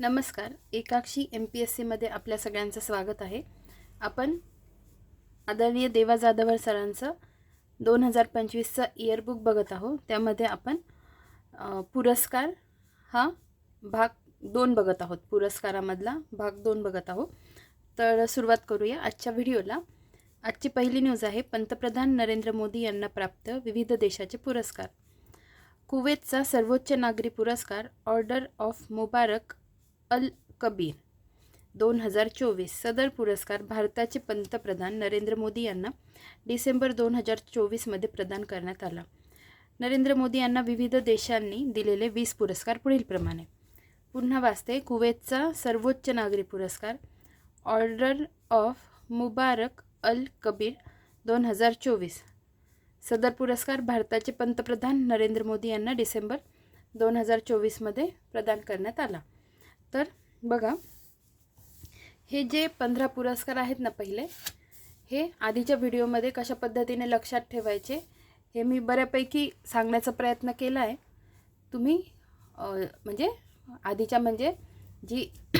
नमस्कार. एकाक्षी M P S सीमध्ये आपल्या सगळ्यांचं स्वागत आहे. आपण आदरणीय देवा जाधवर सरांचं दोन हजार पंचवीसचं इयरबुक बघत आहोत. त्यामध्ये आपण पुरस्कार हा भाग दोन बघत आहोत. पुरस्कारामधला भाग दोन बघत आहोत. तर सुरुवात करूया आजच्या व्हिडिओला. आजची पहिली न्यूज आहे पंतप्रधान नरेंद्र मोदी यांना प्राप्त विविध देशाचे पुरस्कार. कुवेतचा सर्वोच्च नागरी पुरस्कार order of Mubarak al Kabir दोन हजार चोवीस सदर पुरस्कार भारताचे पंतप्रधान नरेंद्र मोदी यांना डिसेंबर दोन हजार चोवीसमध्ये प्रदान करण्यात आला. नरेंद्र मोदी यांना विविध देशांनी दिलेले वीस पुरस्कार पुढीलप्रमाणे पुन्हा वाचते कुवेतचा सर्वोच्च नागरी पुरस्कार order of Mubarak al Kabir दोन हजार चोवीस. सदर पुरस्कार भारताचे पंतप्रधान नरेंद्र मोदी यांना डिसेंबर दोन हजार चोवीसमध्ये प्रदान करण्यात आला. तर बघा हे जे पंधरा पुरस्कार आहेत ना पहिले हे आधीच्या व्हिडिओमध्ये कशा पद्धतीने लक्षात ठेवायचे हे मी बऱ्यापैकी सांगण्याचा प्रयत्न केला आहे. तुम्ही म्हणजे आधीच्या म्हणजे जी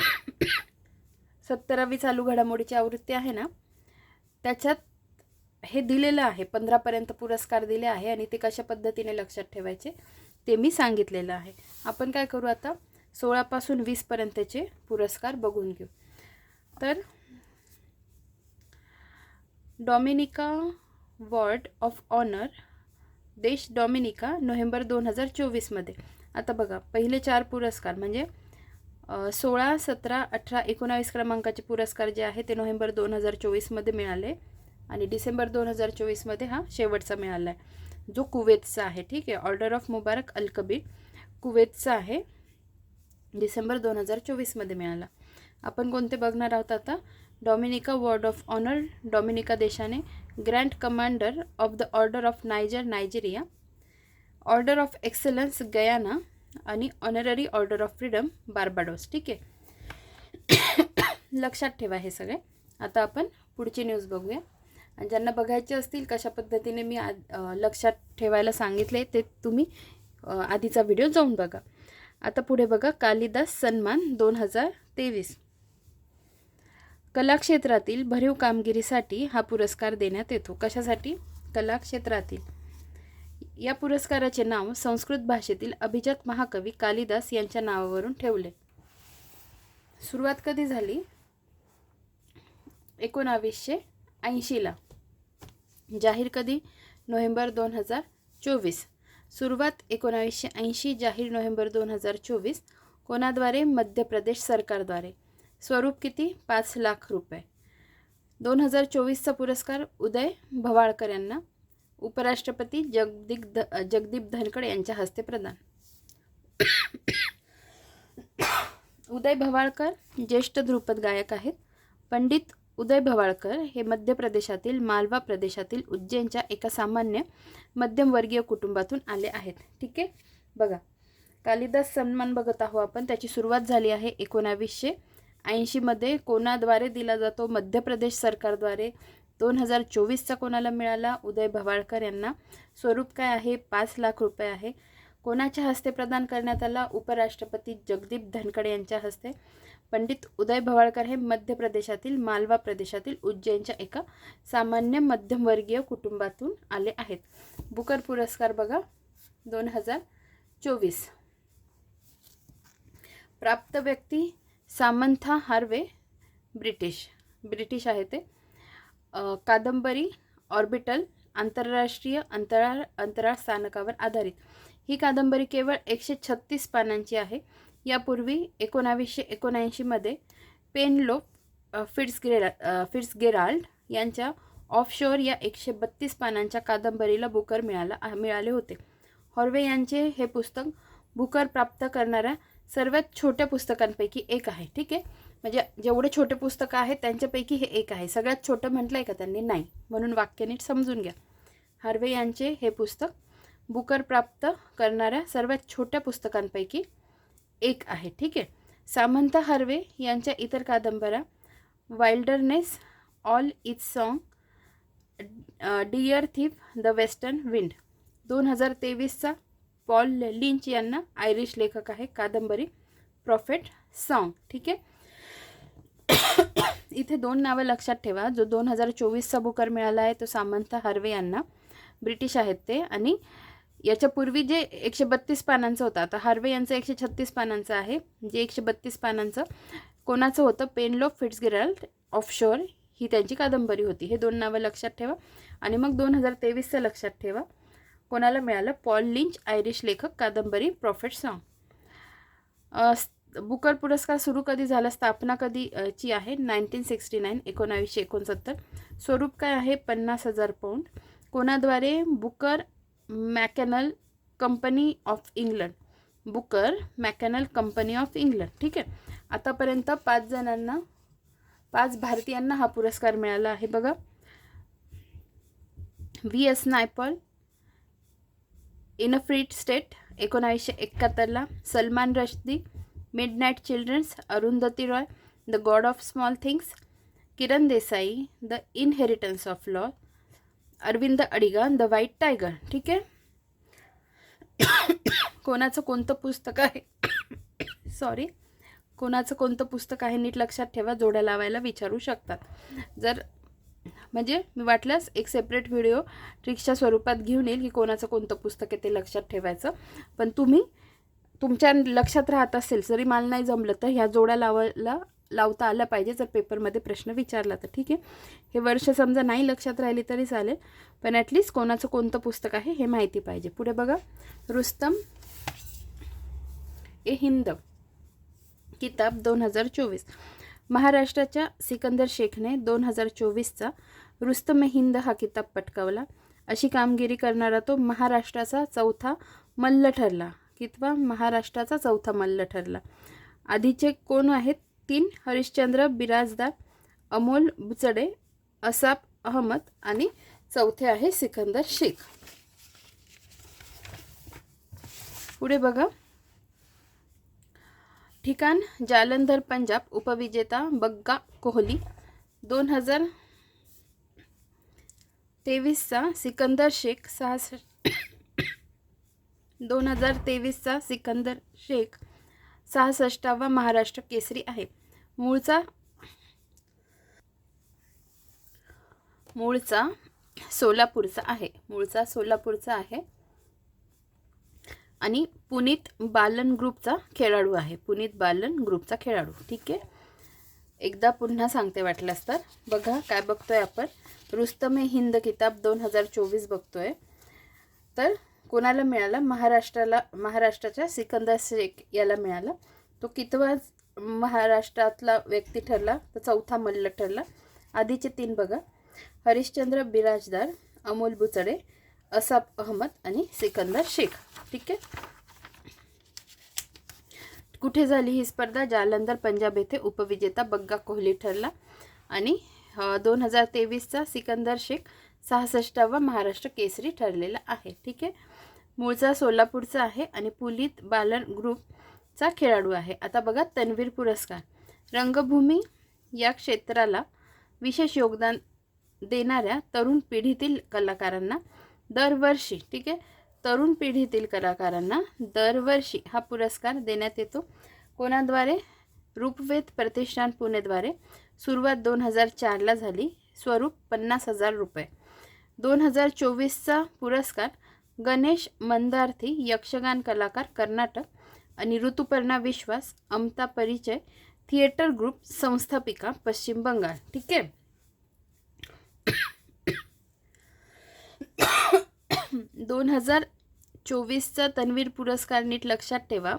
सत्तरावी चालू घडामोडीची आवृत्ती आहे ना त्याच्यात हे दिलेलं आहे पंधरापर्यंत पुरस्कार दिले आहे आणि ते कशा पद्धतीने लक्षात ठेवायचे ते मी सांगितलेलं आहे. आपण काय करू आता? सोळापासून वीसपर्यंतचे पुरस्कार बघून घेऊ. तर डॉमिनिका वॉर्ड ऑफ ऑनर देश डॉमिनिका नोव्हेंबर दोन हजार चोवीसमध्ये आता बघा पहिले चार पुरस्कार म्हणजे सोळा सतरा अठरा एकोणावीस क्रमांकाचे पुरस्कार जे आहे ते नोव्हेंबर दोन हजार चोवीसमध्ये मिळाले. आणि डिसेंबर दोन हजार चोवीसमध्ये हा शेवटचा मिळाला आहे जो कुवेतचा आहे ठीक आहे order of Mubarak al Kabir कुवेतचा आहे. डिसेंबर दोन हजार चोवीसमध्ये मिळाला. आपण कोणते बघणार आहोत आता? Dominica award of honour Dominica देशाने grand commander of the order of Niger Nigeria order of excellence Guyana आणि honorary order of freedom Barbados. ठीक आहे? लक्षात ठेवा हे सगळे. आता आपण पुढची न्यूज बघूया. आणि ज्यांना बघायचे असतील कशा पद्धतीने मी आ लक्षात ठेवायला सांगितले ते तुम्ही आधीचा व्हिडिओ जाऊन बघा. आता पुढे बघा कालिदास सन्मान दोन हजार तेवीस. कलाक्षेत्रातील भरीव कामगिरीसाठी हा पुरस्कार देण्यात येतो. कशासाठी? कलाक्षेत्रातील. या पुरस्काराचे नाव संस्कृत भाषेतील अभिजात महाकवी कालिदास यांच्या नावावरून ठेवले. सुरुवात कधी झाली? एकोणावीसशे ऐंशीला. जाहीर कधी? नोव्हेंबर दोन हजार चोवीस. सुरुवात एकोणावीसशे ऐंशी जाहीर नोव्हेंबर दोन हजार चोवीस कोणाद्वारे? मध्य प्रदेश सरकारद्वारे. स्वरूप किती? पाच लाख रुपये. दोन हजार चोवीसचा पुरस्कार उदय भवाळकर यांना. उपराष्ट्रपती जगदीप ध जगदीप धनखड यांच्या हस्ते प्रदान. उदय भवाळकर ज्येष्ठ ध्रुपद गायक आहेत. पंडित उदय भवाळकर हे मध्य प्रदेशातील मालवा प्रदेशातील उज्जैनच्या एका सामान्य मध्यमवर्गीय कुटुंबातून आले आहेत. ठीक आहे? बघा. कालिदास सन्मान बघत आहो आपण. त्याची सुरुवात झाली आहे एकोणावीसशे ऐंशीमध्ये कोणाद्वारे दिला जातो? मध्य प्रदेश सरकारद्वारे. दोन हजार चोवीसचा कोणाला मिळाला? उदय भवाळकर यांना. स्वरूप काय आहे? पाच लाख रुपये आहे. कोणाच्या हस्ते प्रदान करण्यात आला? उपराष्ट्रपती जगदीप धनखड यांच्या हस्ते. पंडित उदय भवाळकर हे मध्य प्रदेशातील मालवा प्रदेशातील उज्जैनच्या एका सामान्य मध्यमवर्गीय कुटुंबातून आले आहेत. बुकर पुरस्कार बघा दोन हजार चोवीस. प्राप्त व्यक्ती सामंथा हार्वे ब्रिटिश. ब्रिटिश आहे ते. कादंबरी ऑर्बिटल आंतरराष्ट्रीय अंतराळ अंतराळ स्थानकावर आधारित. ही कादंबरी केवळ एकशे छत्तीस पानांची आहे. यापूर्वी एकोणावीसशे एकोणऐंशीमध्ये पेनलोप फिट्सगेरा फिट्सगेराल्ड यांच्या ऑफशोअर या एकशे बत्तीस पानांच्या कादंबरीला बुकर मिळाला मिळाले होते. हॉर्वे यांचे हे पुस्तक बुकर प्राप्त करणाऱ्या सर्वात छोट्या पुस्तकांपैकी एक आहे ठीक आहे? म्हणजे जेवढे छोटे पुस्तकं आहेत त्यांच्यापैकी हे एक आहे. सगळ्यात छोटं म्हटलं आहे का त्यांनी? नाही. म्हणून वाक्य नीट समजून घ्या. हार्वे यांचे हे पुस्तक बुकर प्राप्त करणाऱ्या सर्वात छोट्या पुस्तकांपैकी एक आहे ठीक आहे? सामंता हार्वे यांच्या इतर कादंबऱ्या wilderness all is song dear thief the western wind दोन हजार तेवीसचा पॉल लिंच यांना आयरिश लेखक आहे कादंबरी प्रॉफेट सॉन्ग ठीक आहे? इथे दोन नावं लक्षात ठेवा. जो दोन हजार चोवीसचा बुकर मिळाला आहे तो सामंता हार्वे यांना ब्रिटिश आहेत ते. आणि याच्यापूर्वी जे एकशे बत्तीस पानांचं होतं आता हार्वे यांचं एकशे छत्तीस पानांचं आहे. जे एकशे बत्तीस पानांचं कोणाचं होतं? पेनलो फिट्सगिराल्ड ऑफशोर ही त्यांची कादंबरी होती. हे दोन नावं लक्षात ठेवा. आणि मग दोन हजार तेवीसचं लक्षात ठेवा. कोणाला मिळालं? पॉल लिंच आयरिश लेखक कादंबरी प्रॉफिट सॉन्ग बुकर पुरस्कार सुरू कधी झाला? स्थापना कधी ची आहे? नाईन्टीन सिक्स्टी नाईन एकोणावीसशे एकोणसत्तर. स्वरूप काय आहे? पन्नास हजार pound. कोणाद्वारे Booker McConnell company of England. Booker McConnell company of England. ठीक आहे? आतापर्यंत पाच जणांना पाच भारतीयांना हा पुरस्कार मिळाला आहे बघा. V. S. Naipaul in a free state एकोणावीसशे एकाहत्तरला Salman Rushdie midnight children's Arundhati Roy the god of small things Kiran Desai the inheritance of loss Arvind Adiga the white tiger ठीक आहे? कोणाचं कोणतं पुस्तक आहे? सॉरी कोणाचं कोणतं पुस्तक आहे नीट लक्षात ठेवा जोड्या लावायला विचारू शकतात. जर म्हणजे मी वाटल्यास एक सेपरेट व्हिडिओ ट्रिक्सच्या स्वरूपात घेऊन येईल की कोणाचं कोणतं पुस्तक आहे ते लक्षात ठेवायचं. पण तुम्ही तुमच्या लक्षात राहत असेल जरी मला नाही जमलं तर ह्या जोड्या लावायला लावता आलं पाहिजे जर पेपरमध्ये प्रश्न विचारला तर. ठीक आहे? हे वर्ष समजा नाही लक्षात राहिली तरी चालेल पण ॲटलिस्ट कोणाचं कोणतं पुस्तक आहे हे माहिती पाहिजे. पुढे बघा. रुस्तम ए हिंद किताब दोन हजार चोवीस. महाराष्ट्राच्या सिकंदर शेखने दोन हजार चोवीसचा रुस्तम ए हिंद हा किताब पटकावला. अशी कामगिरी करणारा तो महाराष्ट्राचा चौथा मल्ल ठरला किंवा महाराष्ट्राचा चौथा मल्ल ठरला. आधीचे कोण आहेत? तीन हरिश्चंद्र बिराजदार अमोल बुचडे असाप अहमद आणि चौथे आहे सिकंदर शेख. पुढे बघा. ठिकाण जालंधर पंजाब उपविजेता बग्गा कोहली. दोन हजार तेवीसचा सिकंदर शेख सहासष्ट दोन हजार तेवीसचा सिकंदर शेख सहासष्टावा महाराष्ट्र केसरी आहे. मूळचा मूळचा सोलापूरचा आहे. मूळचा सोलापूरचा आहे. आणि पुनीत बालन ग्रुपचा खेळाडू आहे. पुनीत बालन ग्रुपचा खेळाडू. ठीक आहे? एकदा पुन्हा सांगते वाटल्यास तर. बघा काय बघतोय आपण? रुस्तमे हिंद किताब दोन हजार चोवीस बघतोय. तर कोणाला मिळाला? महाराष्ट्राला महाराष्ट्राच्या सिकंदर शेख याला मिळाला. तो कितवा महाराष्ट्रातला व्यक्ती ठरला? तर चौथा मल्ल ठरला. आधीचे तीन बघा. हरिश्चंद्र बिराजदार अमोल बुचडे असाफ अहमद आणि सिकंदर शेख. ठीक आहे? कुठे झाली ही स्पर्धा? जालंधर पंजाब येथे उपविजेता बग्गा कोहली ठरला. आणि दोन हजार तेवीसचा सिकंदर शेख सहासष्टावा महाराष्ट्र केसरी ठरलेला आहे. ठीक आहे? मूळचा सोलापूरचा आहे आणि पुलित बालन ग्रुपचा खेळाडू आहे. आता बघा तन्वीर पुरस्कार. रंगभूमी या क्षेत्राला विशेष योगदान देणाऱ्या तरुण पिढीतील कलाकारांना दरवर्षी ठीक आहे? तरुण पिढीतील कलाकारांना दरवर्षी हा पुरस्कार देण्यात येतो. कोणाद्वारे? रूपवेद प्रतिष्ठान पुणेद्वारे. सुरुवात दोन हजार चारला झाली. स्वरूप पन्नास हजार रुपये. दोन हजार चोवीसचा पुरस्कार गणेश मंदार्थी यक्षगान कलाकार कर्नाटक आणि ऋतुपर्णा विश्वास अमता परिचय थिएटर ग्रुप संस्थापिका पश्चिम बंगाल. ठीक आहे? दोन हजार चोवीसचा तन्वीर पुरस्कार नीट लक्षात ठेवा.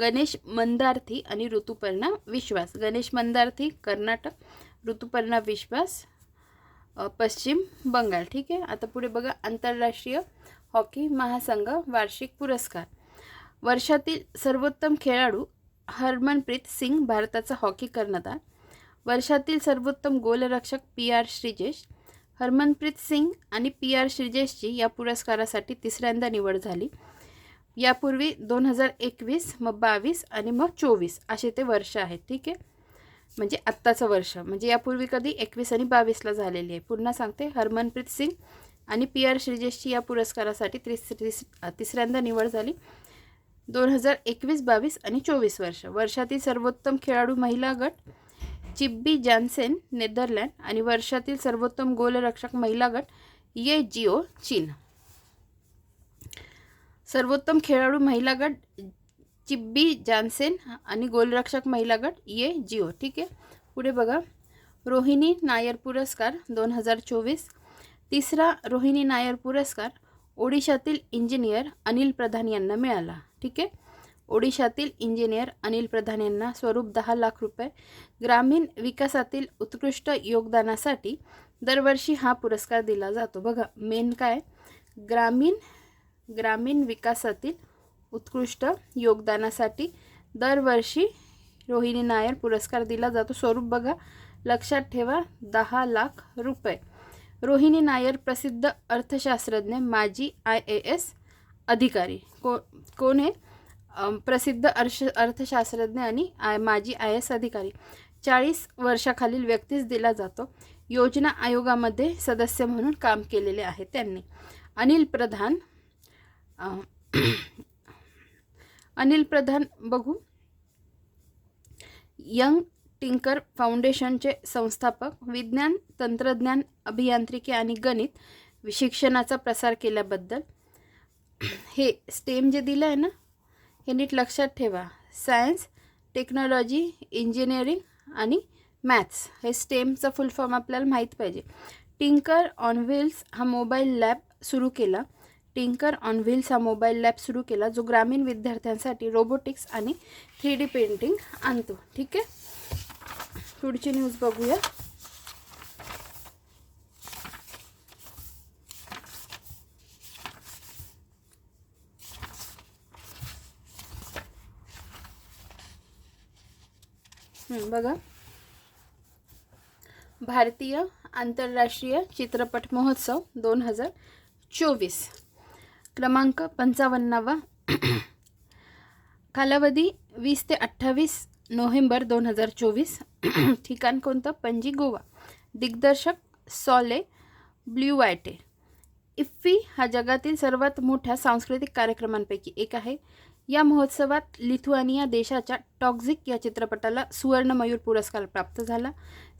गणेश मंदार्थी आणि ऋतुपर्णा विश्वास. गणेश मंदार्थी कर्नाटक ऋतुपर्णा विश्वास पश्चिम बंगाल. ठीक आहे? आता पुढे बघा आंतरराष्ट्रीय हॉकी महासंघ वार्षिक पुरस्कार. वर्षातील सर्वोत्तम खेळाडू हरमनप्रीत सिंग भारताचा हॉकी कर्णधार. वर्षातील सर्वोत्तम गोलरक्षक पी आर श्रीजेश. हरमनप्रीत सिंग आणि पी आर श्रीजेशची या पुरस्कारासाठी तिसऱ्यांदा निवड झाली. यापूर्वी दोन हजार एकवीस मग बावीस आणि मग चोवीस असे ते वर्ष आहेत ठीक आहे? म्हणजे आत्ताचं वर्ष. म्हणजे यापूर्वी कधी एकवीस आणि बावीसला झालेली आहे. पुन्हा सांगते. हरमनप्रीत सिंग आणि पी आर श्रीजेशची या पुरस्कारासाठी त्रिस त्रिस तिसऱ्यांदा निवड झाली. दोन हजार एकवीस बावीस आणि चोवीस वर्ष. वर्षातील सर्वोत्तम खेळाडू महिला गट चिब्बी जॅन्सेन नेदरलँड आणि वर्षातील सर्वोत्तम गोलरक्षक महिला गट ये जिओ चीन. सर्वोत्तम खेळाडू महिला गट चिब्बी जॅन्सेन आणि गोलरक्षक महिला गट ये जिओ. ठीक आहे? पुढे बघा. रोहिणी नायर पुरस्कार दोन हजार चोवीस तिसरा रोहिणी नायर पुरस्कार ओडिशातील इंजिनियर अनिल प्रधान यांना मिळाला. ठीक आहे? ओडिशातील इंजिनियर अनिल प्रधान यांना स्वरूप दहा लाख रुपये. ग्रामीण विकासातील उत्कृष्ट योगदानासाठी दरवर्षी हा पुरस्कार दिला जातो. बघा मेन काय? ग्रामीण ग्रामीण विकासातील उत्कृष्ट योगदानासाठी दरवर्षी रोहिणी नायर पुरस्कार दिला जातो. स्वरूप बघा लक्षात ठेवा दहा लाख रुपये. रोहिणी नायर प्रसिद्ध अर्थशास्त्रज्ञ माजी आय ए एस अधिकारी. को कोण आहे प्रसिद्ध अर्श अर्थशास्त्रज्ञ आणि आय माजी आय एस अधिकारी. चाळीस वर्षाखालील व्यक्तीस दिला जातो. योजना आयोगामध्ये सदस्य म्हणून काम केलेले आहे त्यांनी. अनिल प्रधान अनिल प्रधान बघू. यंग टिंकर फाउंडेशनचे संस्थापक विज्ञान तंत्रज्ञान अभियांत्रिकी आणि गणित शिक्षणाचा प्रसार केल्याबद्दल. हे स्टेम जे दिलं आहे ना हे नीट लक्षात ठेवा. सायन्स टेक्नॉलॉजी इंजिनिअरिंग आणि मॅथ्स हे स्टेमचा फुल फॉर्म आपल्याला माहीत पाहिजे. टिंकर ऑन व्हील्स हा मोबाईल लॅब सुरू केला. टिंकर ऑन व्हील्स हा मोबाईल लॅब सुरू केला जो ग्रामीण विद्यार्थ्यांसाठी रोबोटिक्स आणि थ्री डी पेंटिंग आणतो. ठीक आहे? पुढची न्यूज बघूया. बघा. भारतीय आंतरराष्ट्रीय चित्रपट महोत्सव दोन हजार चोवीस. क्रमांक पंचावन्नावा. कालावधी वीस ते अठ्ठावीस नोव्हेंबर दोन हजार चोवीस ठिकाण कोणतं? पणजी गोवा. दिग्दर्शक सॉले ब्ल्यू वायटे इफ्फी हा जगातील सर्वात मोठ्या सांस्कृतिक कार्यक्रमांपैकी एक आहे. या महोत्सवात लिथुआनिया देशाच्या टॉक्झिक या चित्रपटाला सुवर्णमयूर पुरस्कार प्राप्त झाला.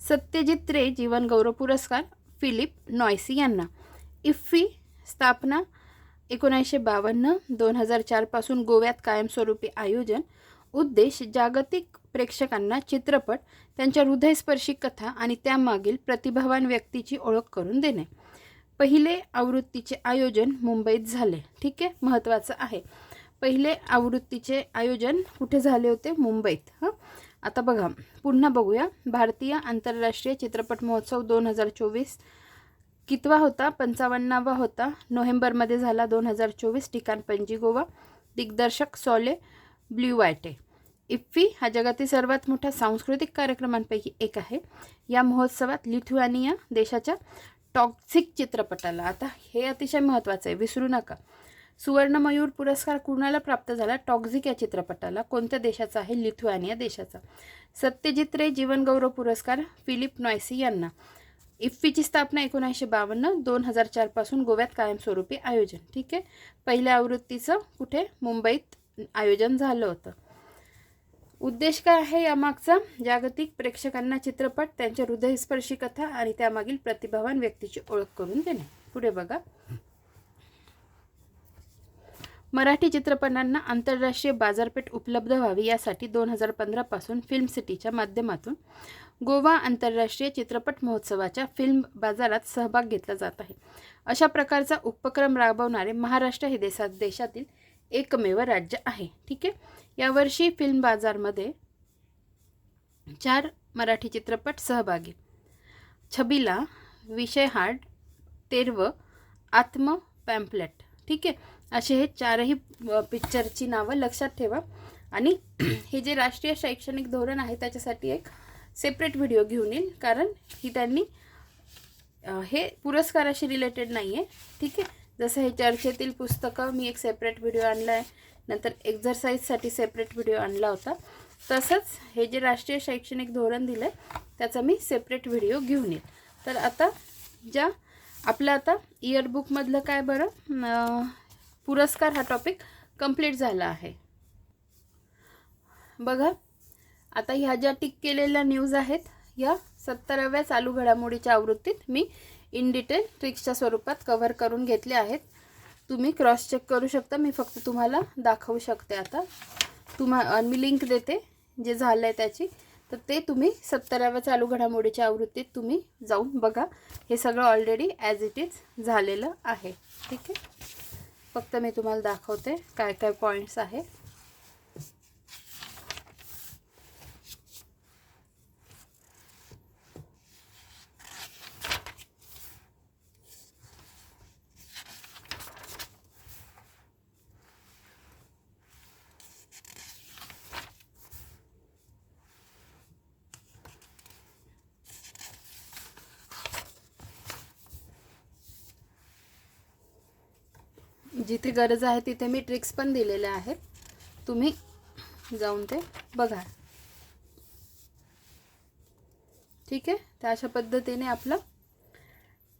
सत्यजित रे जीवन गौरव पुरस्कार फिलिप नॉयसी यांना. इफ्फी स्थापना एकोणीसशे बावन्न दोन हजार चारपासून गोव्यात कायमस्वरूपी आयोजन. उद्देश जागतिक प्रेक्षकांना चित्रपट त्यांच्या हृदयस्पर्शी कथा आणि त्यामागील प्रतिभावान व्यक्तीची ओळख करून देणे. पहिले आवृत्तीचे आयोजन मुंबईत झाले. ठीक आहे? महत्त्वाचं आहे. पहिले आवृत्तीचे आयोजन कुठे झाले होते? मुंबईत. हां? आता बघा पुन्हा बघूया. भारतीय आंतरराष्ट्रीय चित्रपट महोत्सव दोन हजार चोवीस. कितवा होता? पंचावन्नावा होता. नोव्हेंबरमध्ये झाला दोन हजार चोवीस. ठिकाण पणजी गोवा. दिग्दर्शक सॉले ब्ल्यू वायटे इफ्फी हा जगातील सर्वात मोठ्या सांस्कृतिक कार्यक्रमांपैकी एक आहे. या महोत्सवात लिथुआनिया देशाच्या टॉक्झिक चित्रपटाला आता हे अतिशय महत्त्वाचं आहे विसरू नका. सुवर्णमयूर पुरस्कार कुणाला प्राप्त झाला? टॉक्झिक या चित्रपटाला. कोणत्या देशाचा आहे? लिथुआनिया देशाचा. सत्यजित रे जीवनगौरव पुरस्कार फिलिप नॉयसी यांना. इफ्फीची स्थापना एकोणीसशे बावन्न दोन हजार चारपासून गोव्यात कायमस्वरूपी आयोजन. ठीक आहे? पहिल्या आवृत्तीचं कुठे? मुंबईत आयोजन झालं होतं. उद्देश काय आहे यामागचा? जागतिक प्रेक्षकांना चित्रपट त्यांच्या हृदयस्पर्शी कथा आणि त्यामागील प्रतिभावान व्यक्तीची ओळख करून देणे. पुढे बघा. मराठी चित्रपटांना आंतरराष्ट्रीय बाजारपेठ उपलब्ध व्हावी यासाठी दोन हजार पंधरापासून फिल्म सिटीच्या माध्यमातून गोवा आंतरराष्ट्रीय चित्रपट महोत्सवाच्या फिल्म बाजारात सहभाग घेतला जात आहे. अशा प्रकारचा उपक्रम राबवणारे महाराष्ट्र हे देशात देशातील एकमेव राज्य आहे. ठीक आहे? यावर्षी फिल्म बाजारमध्ये चार मराठी चित्रपट सहभागी. छबिला विषय हार्ड तेरव आत्म पॅम्पलेट. ठीक आहे? असे हे चारही पिक्चरची नावं लक्षात ठेवा. आणि हे जे राष्ट्रीय शैक्षणिक धोरण आहे त्याच्यासाठी एक सेपरेट व्हिडिओ घेऊन येईल. कारण ही त्यांनी हे पुरस्काराशी रिलेटेड नाही आहे ठीक आहे? जसं हे चर्चेतील पुस्तकं मी एक सेपरेट व्हिडिओ आणला आहे. नंतर एक्झरसाईजसाठी सेपरेट व्हिडिओ आणला होता. तसंच हे जे राष्ट्रीय शैक्षणिक धोरण दिलं आहे त्याचा मी सेपरेट व्हिडिओ घेऊन येईल. तर आता ज्या आपलं आता इयरबुकमधलं काय बरं? पुरस्कार हा टॉपिक कंप्लीट झाला आहे. बघा आता ह्या ज्या टिक केलेल्या न्यूज आहेत या सत्तराव्या चालू घडामोडीच्या आवृत्तीत मी इन डिटेल ट्रिक्सच्या स्वरूपात कव्हर करून घेतले आहेत. तुम्ही क्रॉस चेक करू शकता. मी फक्त तुम्हाला दाखवू शकते आता. तुम्हा मी लिंक देते जे झालं आहे त्याची. तर ते तुम्ही सत्तराव्या चालू घडामोडीच्या आवृत्तीत तुम्ही जाऊन बघा. हे सगळं ऑलरेडी ॲज इट इज झालेलं आहे. ठीक आहे? फक्त मी तुम्हाला दाखवते काय काय पॉईंट्स आहे जिथे गरज आहे तिथे मी ट्रिक्स पण दिलेल्या आहेत. तुम्ही जाऊन ते बघा. ठीक आहे? तर अशा पद्धतीने आपलं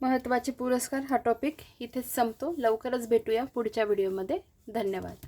महत्त्वाचे पुरस्कार हा टॉपिक इथेच संपतो. लवकरच भेटूया पुढच्या व्हिडिओमध्ये धन्यवाद.